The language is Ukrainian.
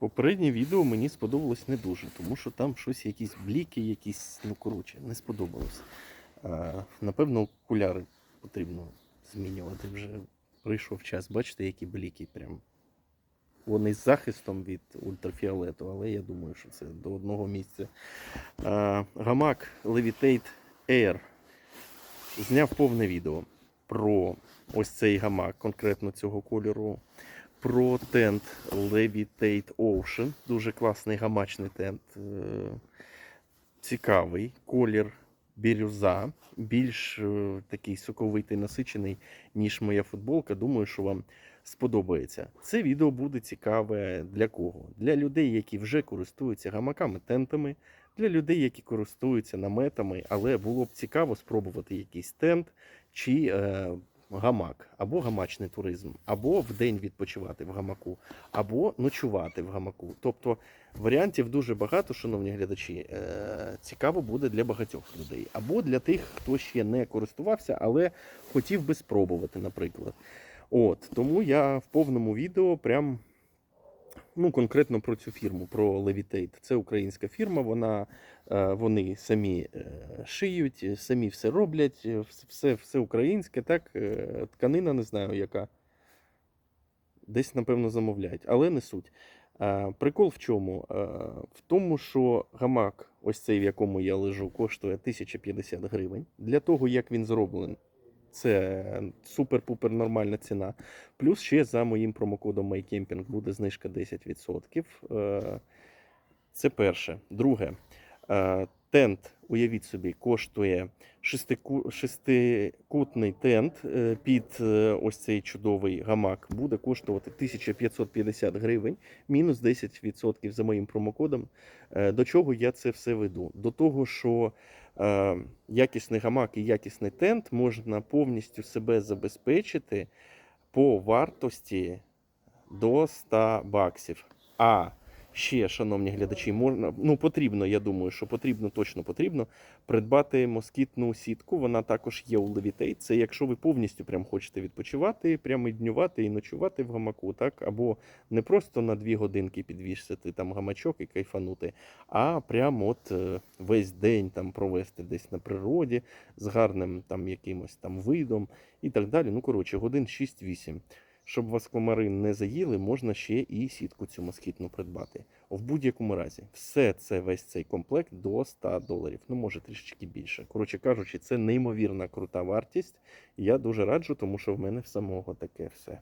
Попереднє відео мені сподобалось не дуже, тому що там щось, якісь бліки, якісь, ну коротше, не сподобалось. Напевно, окуляри потрібно змінювати. Вже прийшов час. Бачите, які бліки прям. Вони з захистом від ультрафіолету, але я думаю, що це до одного місця. Гамак Levitate Air зняв повне відео про ось цей гамак, конкретно цього кольору. Про тент Levitate Ocean. Дуже класний гамачний тент. Е, Цікавий колір бірюза, більш е, такий соковитий, насичений, ніж моя футболка. Думаю, що вам сподобається. Це відео буде цікаве для кого? Для людей, які вже користуються гамаками, тентами, для людей, які користуються наметами, але було б цікаво спробувати якийсь тент чи е, гамак, або гамачний туризм, або в день відпочивати в гамаку, або ночувати в гамаку. Тобто варіантів дуже багато, шановні глядачі. Е, цікаво буде для багатьох людей, або для тих, хто ще не користувався, але хотів би спробувати, наприклад. От тому я в повному відео прям. Ну, конкретно про цю фірму, про Levitate. Це українська фірма, вона, е, вони самі е, шиють, е, самі все роблять, все, все українське, так, тканина не знаю яка. Десь, напевно, замовляють, але не суть. Прикол в чому? В тому, що гамак, ось цей, в якому я лежу, коштує 1050 гривень. Для того, як він зроблений, це супер-пупер нормальна ціна. Плюс ще за моїм промокодом MyCamping буде знижка 10%. Е, Це перше. Друге, тент, уявіть собі, коштує шестику- шестикутний тент е, під е, ось цей чудовий гамак буде коштувати 1550 гривень, мінус 10% за моїм промокодом. Е, До чого я це все веду? До того, що е, якісний гамак і якісний тент можна повністю себе забезпечити по вартості до 100 баксів. А ще, шановні глядачі, можна, ну потрібно, я думаю, що потрібно, точно потрібно придбати москітну сітку. Вона також є у Levitate. Це якщо ви повністю прям хочете відпочивати, прямо і днювати і ночувати в гамаку, так або не просто на дві годинки підвісити там гамачок і кайфанути, а прямо от е, весь день там провести десь на природі з гарним там якимось там видом і так далі. Ну, коротше, годин 6-8. Щоб вас комари не заїли, можна ще і сітку цю москітну придбати. В будь-якому разі, все це весь цей комплект до 100 доларів. Ну, може трішечки більше. Коротше кажучи, це неймовірна крута вартість. Я дуже раджу, тому що в мене в самого таке все.